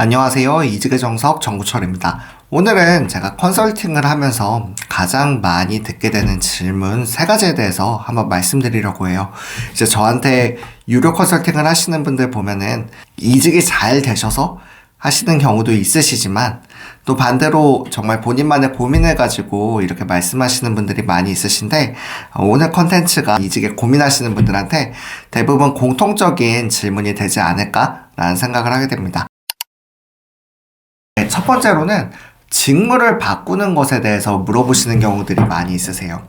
안녕하세요. 이직의 정석 정구철입니다. 오늘은 제가 컨설팅을 하면서 가장 많이 듣게 되는 질문 세 가지에 대해서 한번 말씀드리려고 해요. 이제 저한테 유료 컨설팅을 하시는 분들 보면은 이직이 잘 되셔서 하시는 경우도 있으시지만 또 반대로 정말 본인만의 고민을 가지고 이렇게 말씀하시는 분들이 많이 있으신데 어, 오늘 컨텐츠가 이직에 고민하시는 분들한테 대부분 공통적인 질문이 되지 않을까라는 생각을 하게 됩니다. 네, 첫 번째로는 직무를 바꾸는 것에 대해서 물어보시는 경우들이 많이 있으세요.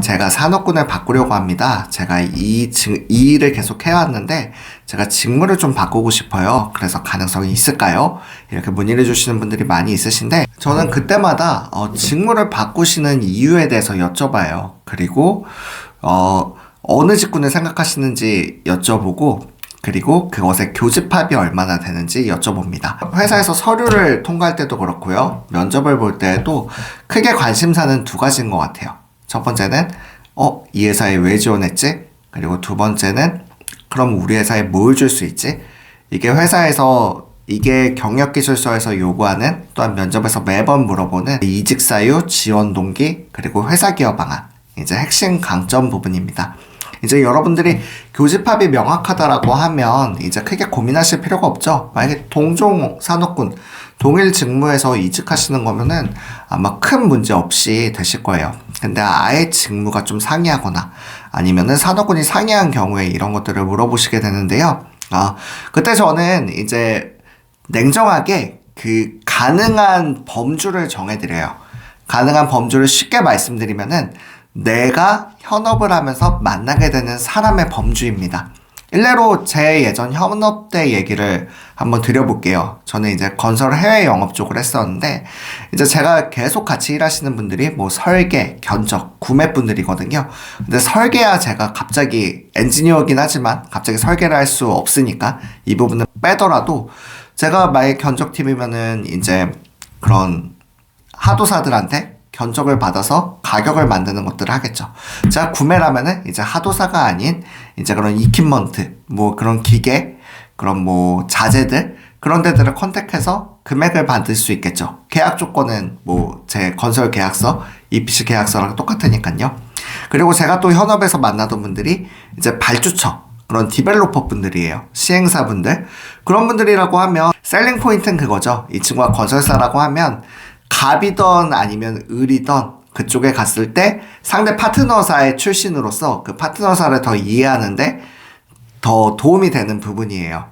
제가 산업군을 바꾸려고 합니다. 제가 이, 직- 이 일을 계속 해왔는데, 제가 직무를 좀 바꾸고 싶어요. 그래서 가능성이 있을까요? 이렇게 문의를 주시는 분들이 많이 있으신데, 저는 그때마다, 어, 직무를 바꾸시는 이유에 대해서 여쭤봐요. 그리고, 어, 어느 직군을 생각하시는지 여쭤보고, 그리고 그것의 교집합이 얼마나 되는지 여쭤봅니다. 회사에서 서류를 통과할 때도 그렇고요. 면접을 볼 때에도 크게 관심사는 두 가지인 것 같아요. 첫 번째는, 어, 이 회사에 왜 지원했지? 그리고 두 번째는, 그럼 우리 회사에 뭘 줄 수 있지? 이게 회사에서, 이게 경력기술서에서 요구하는 또한 면접에서 매번 물어보는 이직 사유, 지원 동기, 그리고 회사 기여 방안. 이제 핵심 강점 부분입니다. 이제 여러분들이 교집합이 명확하다라고 하면 이제 크게 고민하실 필요가 없죠. 만약에 동종 산업군, 동일 직무에서 이직하시는 거면은 아마 큰 문제 없이 되실 거예요. 근데 아예 직무가 좀 상이하거나 아니면은 산업군이 상이한 경우에 이런 것들을 물어보시게 되는데요. 아, 그때 저는 이제 냉정하게 그 가능한 범주를 정해드려요. 가능한 범주를 쉽게 말씀드리면은 내가 현업을 하면서 만나게 되는 사람의 범주입니다. 일례로 제 예전 현업 때 얘기를 한번 드려볼게요. 저는 이제 건설 해외 영업 쪽을 했었는데, 이제 제가 계속 같이 일하시는 분들이 뭐 설계, 견적, 구매 분들이거든요. 근데 설계야 제가 갑자기 엔지니어긴 하지만 갑자기 설계를 할 수 없으니까 이 부분은 빼더라도 제가 만약 견적팀이면은 이제 그런 하도사들한테 견적을 받아서 가격을 만드는 것들을 하겠죠. 제가 구매라면은 이제 하도사가 아닌 이제 그런 이퀴먼트, 뭐 그런 기계, 그런 뭐 자재들, 그런 데들을 컨택해서 금액을 받을 수 있겠죠. 계약 조건은 뭐 제 건설 계약서, EPC 계약서랑 똑같으니까요. 그리고 제가 또 현업에서 만나던 분들이 이제 발주처, 그런 디벨로퍼 분들이에요. 시행사 분들. 그런 분들이라고 하면 셀링 포인트는 그거죠. 이 친구가 건설사라고 하면 갑이던 아니면 을이던 그쪽에 갔을 때 상대 파트너사의 출신으로서 그 파트너사를 더 이해하는데 더 도움이 되는 부분이에요.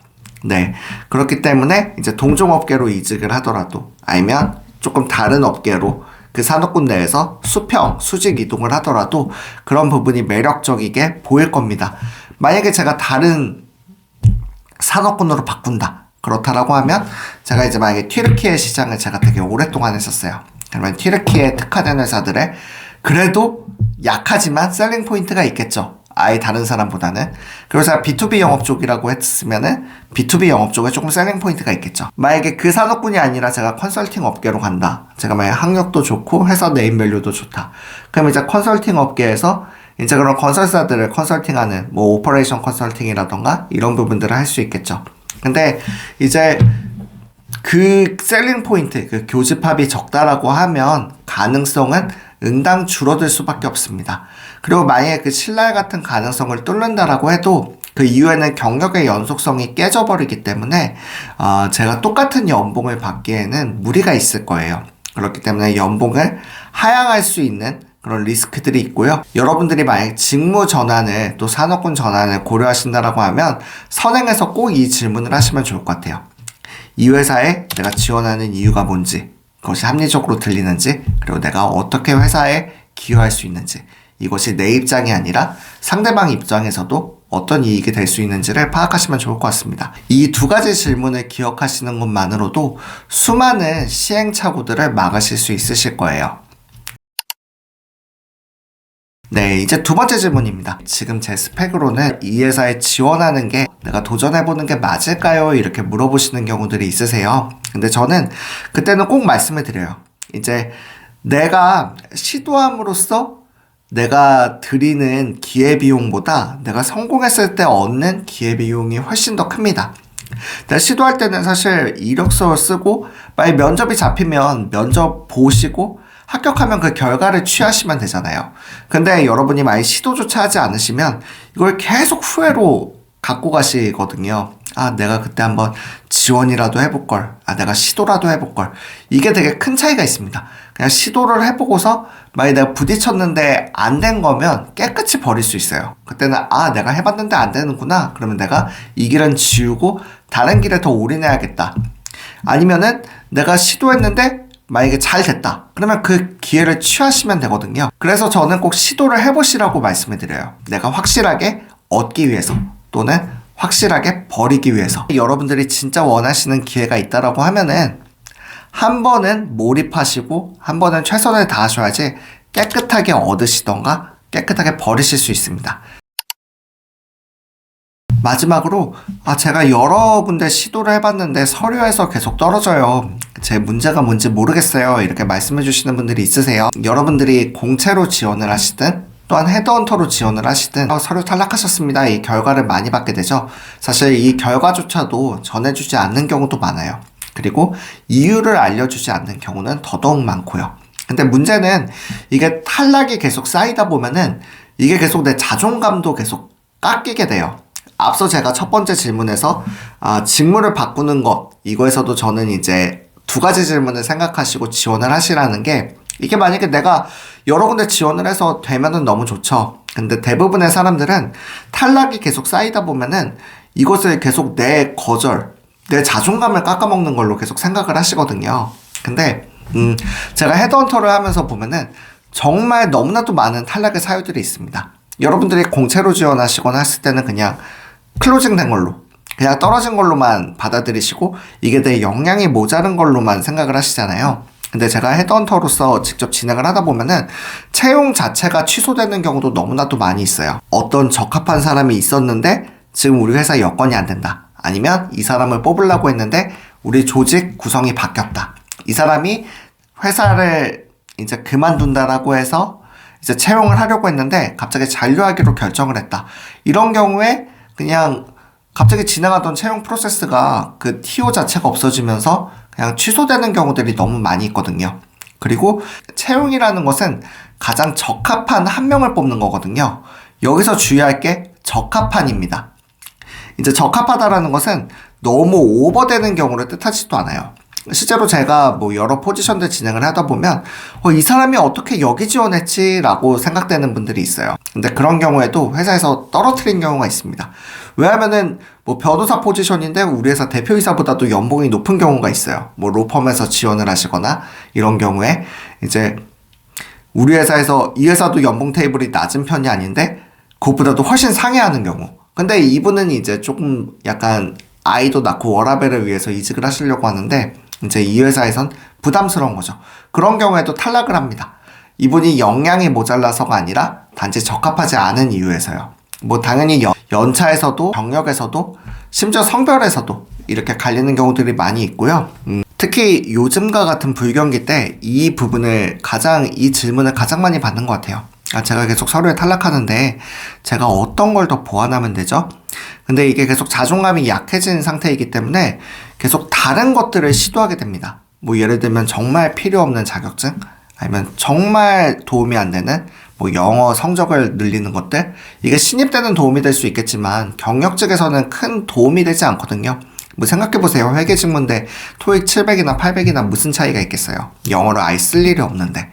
네. 그렇기 때문에 이제 동종업계로 이직을 하더라도 아니면 조금 다른 업계로 그 산업군 내에서 수평, 수직 이동을 하더라도 그런 부분이 매력적이게 보일 겁니다. 만약에 제가 다른 산업군으로 바꾼다. 그렇다라고 하면 제가 이제 만약에 튀르키예 시장을 제가 되게 오랫동안 했었어요. 그러면 튀르키예 특화된 회사들의 그래도 약하지만 셀링 포인트가 있겠죠. 아예 다른 사람보다는. 그래서 제가 B2B 영업 쪽이라고 했으면은 B2B 영업 쪽에 조금 셀링 포인트가 있겠죠. 만약에 그 산업군이 아니라 제가 컨설팅 업계로 간다. 제가 만약에 학력도 좋고 회사 네임 밸류도 좋다. 그럼 이제 컨설팅 업계에서 이제 그런 건설사들을 컨설팅하는 뭐 오퍼레이션 컨설팅이라던가 이런 부분들을 할 수 있겠죠. 근데 이제 그 셀링 포인트, 그 교집합이 적다라고 하면 가능성은 응당 줄어들 수밖에 없습니다. 그리고 만약에 그 신랄 같은 가능성을 뚫는다라고 해도 그 이후에는 경력의 연속성이 깨져버리기 때문에 어, 제가 똑같은 연봉을 받기에는 무리가 있을 거예요. 그렇기 때문에 연봉을 하향할 수 있는 그런 리스크들이 있고요. 여러분들이 만약 직무 전환을 또 산업군 전환을 고려하신다라고 하면 선행해서 꼭 이 질문을 하시면 좋을 것 같아요. 이 회사에 내가 지원하는 이유가 뭔지, 그것이 합리적으로 들리는지, 그리고 내가 어떻게 회사에 기여할 수 있는지, 이것이 내 입장이 아니라 상대방 입장에서도 어떤 이익이 될 수 있는지를 파악하시면 좋을 것 같습니다. 이 두 가지 질문을 기억하시는 것만으로도 수많은 시행착오들을 막으실 수 있으실 거예요. 네, 이제 두 번째 질문입니다. 지금 제 스펙으로는 이 회사에 지원하는 게 내가 도전해보는 게 맞을까요? 이렇게 물어보시는 경우들이 있으세요. 근데 저는 그때는 꼭 말씀을 드려요. 이제 내가 시도함으로써 내가 드리는 기회비용보다 내가 성공했을 때 얻는 기회비용이 훨씬 더 큽니다. 내가 시도할 때는 사실 이력서 쓰고 만약 면접이 잡히면 면접 보시고 합격하면 그 결과를 취하시면 되잖아요. 근데 여러분이 만약 시도조차 하지 않으시면 이걸 계속 후회로 갖고 가시거든요. 아, 내가 그때 한번 지원이라도 해볼 걸. 아, 내가 시도라도 해볼 걸. 이게 되게 큰 차이가 있습니다. 그냥 시도를 해보고서 만약 내가 부딪혔는데 안 된 거면 깨끗이 버릴 수 있어요. 그때는 아, 내가 해봤는데 안 되는구나. 그러면 내가 이 길은 지우고 다른 길에 더 올인해야겠다. 아니면은 내가 시도했는데 만약에 잘 됐다. 그러면 그 기회를 취하시면 되거든요. 그래서 저는 꼭 시도를 해보시라고 말씀을 드려요. 내가 확실하게 얻기 위해서 또는 확실하게 버리기 위해서 여러분들이 진짜 원하시는 기회가 있다라고 하면은 한 번은 몰입하시고 한 번은 최선을 다하셔야지 깨끗하게 얻으시던가 깨끗하게 버리실 수 있습니다. 마지막으로 아 제가 여러 군데 시도를 해봤는데 서류에서 계속 떨어져요. 제 문제가 뭔지 모르겠어요. 이렇게 말씀해 주시는 분들이 있으세요. 여러분들이 공채로 지원을 하시든 또한 헤드헌터로 지원을 하시든 어, 서류 탈락하셨습니다. 이 결과를 많이 받게 되죠. 사실 이 결과조차도 전해주지 않는 경우도 많아요. 그리고 이유를 알려주지 않는 경우는 더더욱 많고요. 근데 문제는 이게 탈락이 계속 쌓이다 보면은 이게 계속 내 자존감도 계속 깎이게 돼요. 앞서 제가 첫 번째 질문에서 아, 직무를 바꾸는 것 이거에서도 저는 이제 두 가지 질문을 생각하시고 지원을 하시라는 게 이게 만약에 내가 여러 군데 지원을 해서 되면은 너무 좋죠. 근데 대부분의 사람들은 탈락이 계속 쌓이다 보면은 이것을 계속 내 거절, 내 자존감을 깎아먹는 걸로 계속 생각을 하시거든요. 근데 음, 제가 헤드헌터를 하면서 보면은 정말 너무나도 많은 탈락의 사유들이 있습니다. 여러분들이 공채로 지원하시거나 했을 때는 그냥 클로징 된 걸로 그냥 떨어진 걸로만 받아들이시고 이게 내 역량이 모자른 걸로만 생각을 하시잖아요. 근데 제가 헤드헌터로서 직접 진행을 하다 보면은 채용 자체가 취소되는 경우도 너무나도 많이 있어요. 어떤 적합한 사람이 있었는데 지금 우리 회사 여건이 안 된다. 아니면 이 사람을 뽑으려고 했는데 우리 조직 구성이 바뀌었다. 이 사람이 회사를 이제 그만둔다라고 해서 이제 채용을 하려고 했는데 갑자기 잔류하기로 결정을 했다. 이런 경우에 그냥 갑자기 지나가던 채용 프로세스가 그 TO 자체가 없어지면서 그냥 취소되는 경우들이 너무 많이 있거든요. 그리고 채용이라는 것은 가장 적합한 한 명을 뽑는 거거든요. 여기서 주의할 게 적합한입니다. 이제 적합하다라는 것은 너무 오버되는 경우를 뜻하지도 않아요. 실제로 제가 뭐 여러 포지션들 진행을 하다 보면 어, 이 사람이 어떻게 여기 지원했지라고 생각되는 분들이 있어요. 근데 그런 경우에도 회사에서 떨어뜨린 경우가 있습니다. 왜냐면은 뭐 변호사 포지션인데 우리 회사 대표이사보다도 연봉이 높은 경우가 있어요. 뭐 로펌에서 지원을 하시거나 이런 경우에 이제 우리 회사에서 이 회사도 연봉 테이블이 낮은 편이 아닌데 그것보다도 훨씬 상회하는 경우. 근데 이분은 이제 조금 약간 아이도 낳고 워라벨을 위해서 이직을 하시려고 하는데 이제 이 회사에선 부담스러운 거죠. 그런 경우에도 탈락을 합니다. 이분이 역량이 모자라서가 아니라 단지 적합하지 않은 이유에서요. 뭐 당연히 연, 연차에서도 경력에서도 심지어 성별에서도 이렇게 갈리는 경우들이 많이 있고요. 음, 특히 요즘과 같은 불경기 때 이 부분을 가장 이 질문을 가장 많이 받는 것 같아요. 아, 제가 계속 서류에 탈락하는데 제가 어떤 걸 더 보완하면 되죠? 근데 이게 계속 자존감이 약해진 상태이기 때문에 계속 다른 것들을 시도하게 됩니다. 뭐 예를 들면 정말 필요 없는 자격증, 아니면 정말 도움이 안 되는 뭐 영어 성적을 늘리는 것들, 이게 신입 때는 도움이 될 수 있겠지만 경력직에서는 큰 도움이 되지 않거든요. 뭐 생각해보세요. 회계 직문데 토익 700이나 800이나 무슨 차이가 있겠어요. 영어를 아예 쓸 일이 없는데.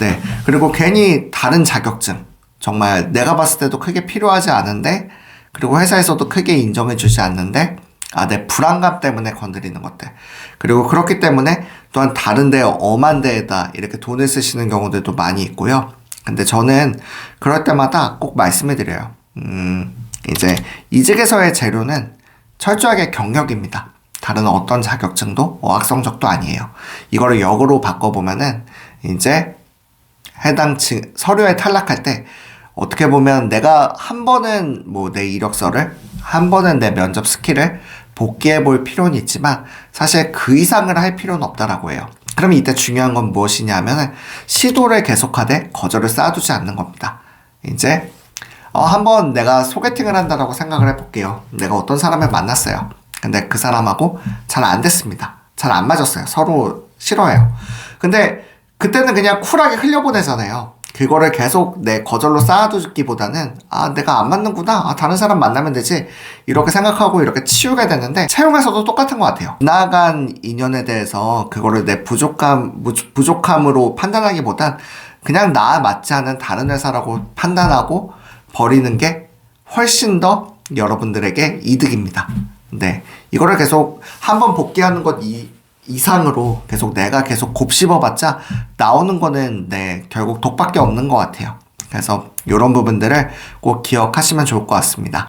네. 그리고 괜히 다른 자격증. 정말 내가 봤을 때도 크게 필요하지 않은데, 그리고 회사에서도 크게 인정해주지 않는데, 아, 내 불안감 때문에 건드리는 것들. 그리고 그렇기 때문에 또한 다른 데 엄한 데에다 이렇게 돈을 쓰시는 경우들도 많이 있고요. 근데 저는 그럴 때마다 꼭 말씀해 드려요. 음, 이제 이직에서의 재료는 철저하게 경력입니다. 다른 어떤 자격증도 어학 성적도 아니에요. 이거를 역으로 바꿔보면은 이제 해당 층, 서류에 탈락할 때 어떻게 보면 내가 한 번은 뭐 내 이력서를 한 번은 내 면접 스킬을 복귀해 볼 필요는 있지만 사실 그 이상을 할 필요는 없다라고 해요. 그럼 이때 중요한 건 무엇이냐면은 시도를 계속하되 거절을 쌓아두지 않는 겁니다. 이제 어, 한번 내가 소개팅을 한다라고 생각을 해볼게요. 내가 어떤 사람을 만났어요. 근데 그 사람하고 잘 안 됐습니다. 잘 안 맞았어요. 서로 싫어해요. 근데 그때는 그냥 쿨하게 흘려보내잖아요. 그거를 계속 내 거절로 쌓아두기보다는 아 내가 안 맞는구나. 아 다른 사람 만나면 되지. 이렇게 생각하고 이렇게 치우게 되는데 채용에서도 똑같은 것 같아요. 나간 인연에 대해서 그거를 내 부족함 부- 부족함으로 판단하기보단 그냥 나 맞지 않은 다른 회사라고 판단하고 버리는 게 훨씬 더 여러분들에게 이득입니다. 네. 이거를 계속 한번 복귀하는 것 이, 이상으로 계속 내가 계속 곱씹어봤자 나오는 거는 네 결국 독밖에 없는 것 같아요. 그래서 이런 부분들을 꼭 기억하시면 좋을 것 같습니다.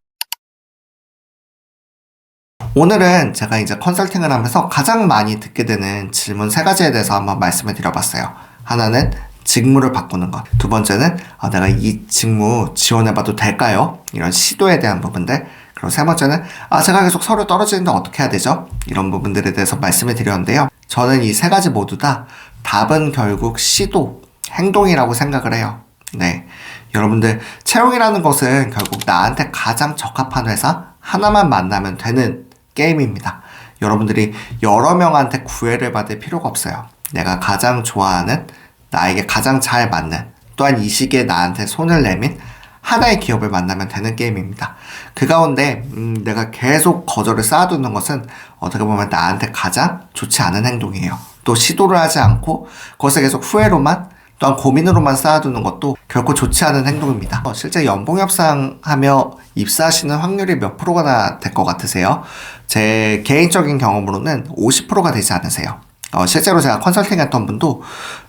오늘은 제가 이제 컨설팅을 하면서 가장 많이 듣게 되는 질문 세 가지에 대해서 한번 말씀을 드려봤어요. 하나는 직무를 바꾸는 것. 두 번째는 아, 내가 이 직무 지원해봐도 될까요? 이런 시도에 대한 부분들. 그리고 세 번째는 아 제가 계속 서류 떨어지는데 어떻게 해야 되죠? 이런 부분들에 대해서 말씀을 드렸는데요. 저는 이 세 가지 모두 다 답은 결국 시도, 행동이라고 생각을 해요. 네. 여러분들 채용이라는 것은 결국 나한테 가장 적합한 회사 하나만 만나면 되는 게임입니다. 여러분들이 여러 명한테 구애를 받을 필요가 없어요. 내가 가장 좋아하는 나에게 가장 잘 맞는 또한 이 시기에 나한테 손을 내민 하나의 기업을 만나면 되는 게임입니다. 그 가운데 음, 내가 계속 거절을 쌓아두는 것은 어떻게 보면 나한테 가장 좋지 않은 행동이에요. 또 시도를 하지 않고 그것을 계속 후회로만 또한 고민으로만 쌓아두는 것도 결코 좋지 않은 행동입니다. 어, 실제 연봉 협상하며 입사하시는 확률이 몇 프로가 될 것 같으세요? 제 개인적인 경험으로는 50%가 되지 않으세요. 어, 실제로 제가 컨설팅 했던 분도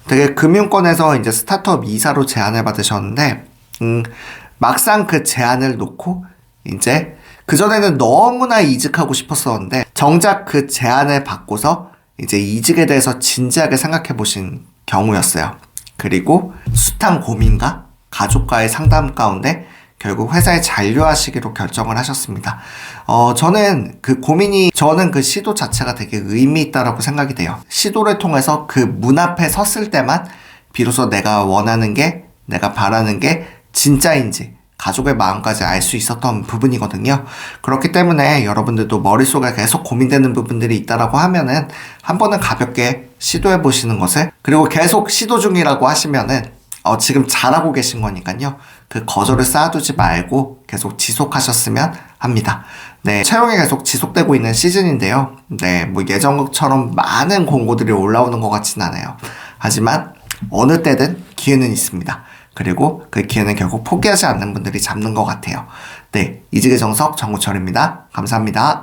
되게 금융권에서 이제 스타트업 이사로 제안을 받으셨는데, 음, 막상 그 제안을 놓고 이제 그전에는 너무나 이직하고 싶었었는데, 정작 그 제안을 받고서 이제 이직에 대해서 진지하게 생각해 보신 경우였어요. 그리고 숱한 고민과 가족과의 상담 가운데 결국 회사에 잔류하시기로 결정을 하셨습니다. 어, 저는 그 고민이, 저는 그 시도 자체가 되게 의미 있다라고 생각이 돼요. 시도를 통해서 그 문 앞에 섰을 때만 비로소 내가 원하는 게, 내가 바라는 게 진짜인지, 가족의 마음까지 알 수 있었던 부분이거든요. 그렇기 때문에 여러분들도 머릿속에 계속 고민되는 부분들이 있다라고 하면은 한 번은 가볍게 시도해 보시는 것을 그리고 계속 시도 중이라고 하시면은 어, 지금 잘하고 계신 거니까요. 그 거절을 쌓아두지 말고 계속 지속하셨으면 합니다. 네, 채용이 계속 지속되고 있는 시즌인데요. 네, 뭐 예전처럼 많은 공고들이 올라오는 것 같진 않아요. 하지만 어느 때든 기회는 있습니다. 그리고 그 기회는 결국 포기하지 않는 분들이 잡는 것 같아요. 네, 이직의 정석 정우철입니다. 감사합니다.